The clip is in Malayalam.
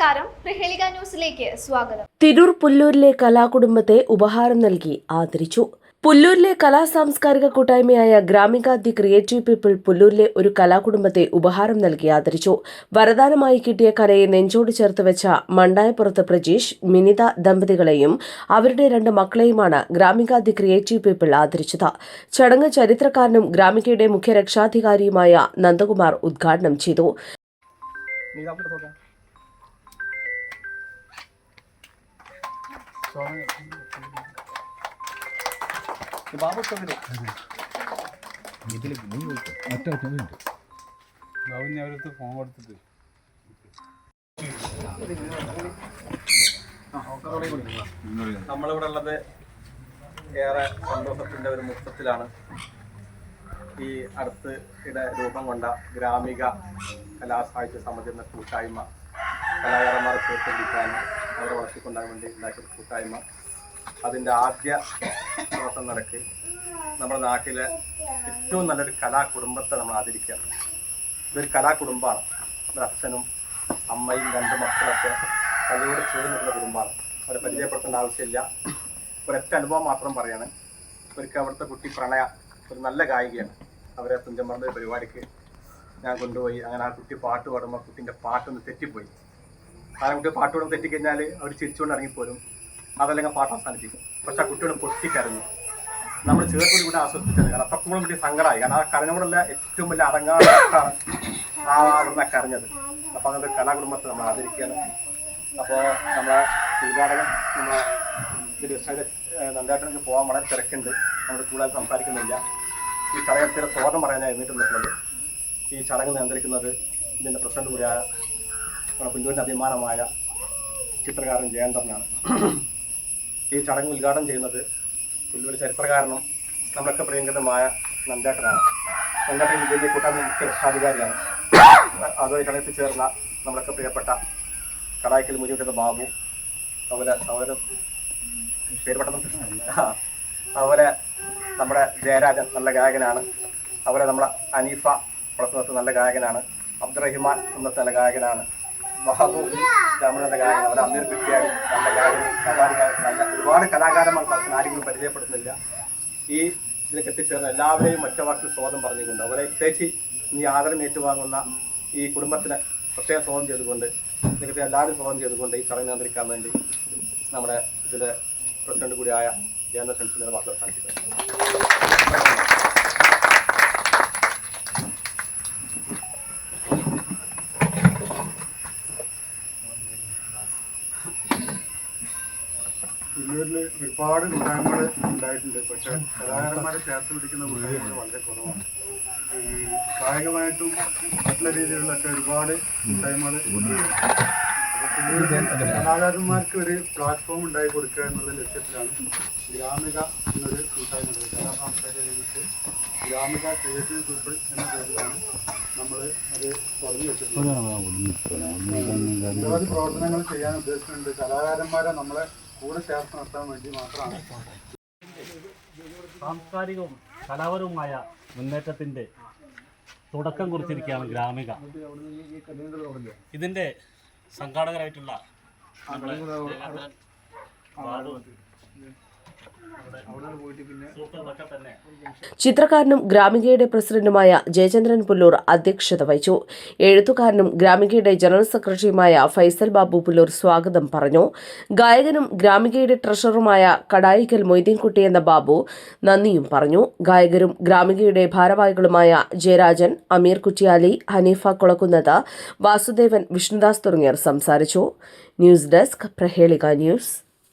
നമസ്കാരം. പ്രഹേളിക ന്യൂസിലേക്ക് സ്വാഗതം. തിരൂർ പുല്ലൂരിലെ കലാകുടുംബത്തെ ഉപഹാരം നൽകി ആദരിച്ചു. പുല്ലൂരിലെ കലാ സാംസ്കാരിക കൂട്ടായ്മയായ ഗ്രാമിക ദി ക്രിയേറ്റീവ് പീപ്പിൾ പുല്ലൂരിലെ ഒരു കലാകുടുംബത്തെ ഉപഹാരം നൽകി ആദരിച്ചു. വരദാനമായി കിട്ടിയ കലയെ നെഞ്ചോട് ചേർത്ത് വെച്ച മണ്ടായപ്പുറത്ത് പ്രജീഷ് മിനിത ദമ്പതികളെയും അവരുടെ രണ്ട് മക്കളെയുമാണ് ഗ്രാമിക ദി ക്രിയേറ്റീവ് പീപ്പിൾ ആദരിച്ചത്. ചടങ്ങ് ചരിത്രകാരനും ഗ്രാമികയുടെ മുഖ്യ രക്ഷാധികാരിയുമായ നന്ദകുമാർ ഉദ്ഘാടനം ചെയ്തു. നമ്മളിവിടെ ഉള്ളത് ഏറെ സന്തോഷത്തിന്റെ ഒരു മുഖത്തിലാണ് ഈ അടുത്ത് ഇട രൂപം കൊണ്ട ഗ്രാമിക കലാസാഹിത്യ സമിതി എന്ന കൂട്ടായ്മ കലാകാരന്മാരെ ചേർത്തെടുക്കാനും അവരെ വളർത്തിക്കൊണ്ടാകാൻ വേണ്ടി ഉണ്ടാക്കിയ കൂട്ടായ്മ. അതിന്റെ ആദ്യ പ്രവർത്തനം നടക്ക്. നമ്മുടെ നാട്ടിലെ ഏറ്റവും നല്ലൊരു കലാകുടുംബത്തെ നമ്മൾ ആദരിക്കുകയാണ് ഇതൊരു കലാകുടുംബമാണ്. ഒരു അച്ഛനും അമ്മയും രണ്ട് മക്കളൊക്കെ കലയോട് ചേർന്ന് നിൽക്കുന്ന കുടുംബമാണ്. അവരെ പരിചയപ്പെടുത്തേണ്ട ആവശ്യമില്ല. ഒരൊറ്റ അനുഭവം മാത്രം പറയാണ്. ഒരിക്കൽ അവിടുത്തെ കുട്ടി പ്രണയ ഒരു നല്ല ഗായികയാണ്. അവരെ തുഞ്ചമറിന്റെ പരിപാടിക്ക് ഞാൻ കൊണ്ടുപോയി. അങ്ങനെ ആ കുട്ടി പാട്ട് പാടുമ്പോൾ കുട്ടീന്റെ പാട്ടൊന്ന് തെറ്റിപ്പോയി. ആ കുട്ടി പാട്ട് പാടുമ്പോൾ തെറ്റിക്കഴിഞ്ഞാൽ അവർ ചിരിച്ചുകൊണ്ട് ഇറങ്ങിപ്പോരും. അതല്ലെങ്കിൽ പാട്ട് അവസാനിപ്പിക്കും. പക്ഷെ ആ കുട്ടിയോട് പൊട്ടിക്കരഞ്ഞു. നമ്മൾ ചേർത്തോട് കൂടെ ആസ്വദിച്ചത്. കാരണം അത്രത്തോളം വലിയ സങ്കടമായി. കാരണം ആ കരഞ്ഞോടുള്ള ഏറ്റവും വലിയ അടങ്ങാറാണ് ആ അവിടുന്ന് കരഞ്ഞത്. അപ്പോൾ അങ്ങനത്തെ കലാകുടുംബത്തെ നമ്മൾ ആദരിക്കുകയാണ്. അപ്പോൾ നമ്മളെ ഉദ്ഘാടകൻ നമ്മളെ ഇതിൽ നന്ദേട്ടനക്ക് പോകാൻ വളരെ തിരക്കുണ്ട്. നമ്മൾ കൂടുതൽ സംസാരിക്കുന്നില്ല. ഈ ചടങ്ങത്തിന്റെ സ്വാഗതം നിൽക്കുന്നത് ഈ ചടങ്ങ് നിയന്ത്രിക്കുന്നത് ഇതിന്റെ പ്രസിഡന്റ് കൂടിയായ നമ്മുടെ പുല്ലൂരിന്റെ അഭിമാനമായ ചിത്രകാരൻ ജയന്തറിനാണ് ഈ ചടങ്ങ് ഉദ്ഘാടനം ചെയ്യുന്നത് പുല്ലുവിന്റെ ചരിത്രകാരനും നമ്മളൊക്കെ പ്രിയങ്കരമായ നന്ദേട്ടനാണ്. നന്ദേട്ടൻ വലിയ കൂട്ടായ്മ മുഖ്യ രക്ഷാധികാരിയാണ്. അതുമായി ചടങ്ങിൽ ചേർന്ന നമ്മളൊക്കെ പ്രിയപ്പെട്ട കടായ്ക്കൽ മുരിവിട്ടുന്ന ബാബു അതുപോലെ സഹോദരൻ പേര് പെട്ടെന്ന് അതുപോലെ നമ്മുടെ ജയരാജൻ നല്ല ഗായകനാണ്. അതുപോലെ നമ്മുടെ അനീഫ പുറത്തുനിന്ന് നല്ല ഗായകനാണ്. അബ്ദുറഹിമാൻ ഇന്നത്തെ നല്ല ഗായകനാണ്. രമണ നല്ല ഗായകൻ അതുപോലെ അമീർ കുറ്റിയാടി നല്ല ഗായകൻ ഗായകൻ നല്ല ഒരുപാട് കലാകാരന്മാർ തലത്തിൽ ആരെങ്കിലും പരിചയപ്പെടുന്നില്ല ഈ ഇതിലേക്ക് എത്തിച്ചേർന്ന എല്ലാവരെയും ഒറ്റ വാക്കിൽ സ്വാഗതം പറഞ്ഞുകൊണ്ട് അവരെ പ്രത്യേകിച്ച് ഈ ആദരം ഏറ്റുവാങ്ങുന്ന ഈ കുടുംബത്തിന് പ്രത്യേക സ്വാഗതം ചെയ്തുകൊണ്ട് നിങ്ങൾക്ക് എല്ലാവരും സ്വാഗതം ചെയ്തുകൊണ്ട് ഈ ചടങ്ങ് നിയന്ത്രിക്കാൻ വേണ്ടി നമ്മുടെ ഇതിലെ പ്രസിഡന്റ് കൂടിയായ ജയന്ത സെൻസിനെ വാർത്ത കാണിക്കുന്നത് പുല്ലൂരിൽ ഒരുപാട് കൂട്ടായ്മകൾ ഉണ്ടായിട്ടുണ്ട്. പക്ഷെ കലാകാരന്മാരെ ചേർത്ത് പിടിക്കുന്ന കൂട്ടായ്മകൾ വളരെ കുറവാണ്. കായികമായിട്ടും മറ്റുള്ള രീതികളിലൊക്കെ ഒരുപാട് കൂട്ടായ്മകൾ കലാകാരന്മാർക്ക് ഒരു പ്ലാറ്റ്ഫോം ഉണ്ടായി കൊടുക്കുക എന്നുള്ള ലക്ഷ്യത്തിലാണ് ഗ്രാമിക എന്നൊരു കൂട്ടായ്മ. കലാ സാംസ്കാരിക രംഗത്ത് ഗ്രാമിക ക്രിയേറ്റീവ് പീപ്പിൾ എന്ന പേരിലാണ് നമ്മൾ അത് തുടങ്ങി വെച്ചിട്ടുള്ളത്. നിരവധി പ്രവർത്തനങ്ങൾ ചെയ്യാൻ ഉദ്ദേശിക്കുന്നുണ്ട് കലാകാരന്മാരെ നമ്മളെ കൂടെ ചേർത്ത് നിർത്താൻ വേണ്ടി മാത്രമാണ്. സാംസ്കാരികവും കലാപരവുമായ മുന്നേറ്റത്തിന്റെ തുടക്കം കുറിച്ചിരിക്കുകയാണ് ഗ്രാമിക. ഇതിന്റെ സംഘാടകരായിട്ടുള്ള നമ്മുടെ ജയകാന്തൻ, ബാബു, സുഹൃത്തുക്കളൊക്കെ തന്നെ ചിത്രകാരനും ഗ്രാമികയുടെ പ്രസിഡന്റുമായ ജയചന്ദ്രൻ പുല്ലൂർ അധ്യക്ഷത വഹിച്ചു. എഴുത്തുകാരനും ഗ്രാമികയുടെ ജനറൽ സെക്രട്ടറിയുമായ ഫൈസൽ ബാബു പുല്ലൂർ സ്വാഗതം പറഞ്ഞു. ഗായകനും ഗ്രാമികയുടെ ട്രഷററുമായ കടായിക്കൽ മൊയ്തീൻകുട്ടി എന്ന ബാബു നന്ദിയും പറഞ്ഞു. ഗായകരും ഗ്രാമികയുടെ ഭാരവാഹികളുമായ ജയരാജൻ അമീർ കുറ്റിയാലി ഹനീഫ കുളക്കുന്നത് വാസുദേവൻ വിഷ്ണുദാസ് തുടങ്ങിയവർ സംസാരിച്ചു. News desk Prahelika news.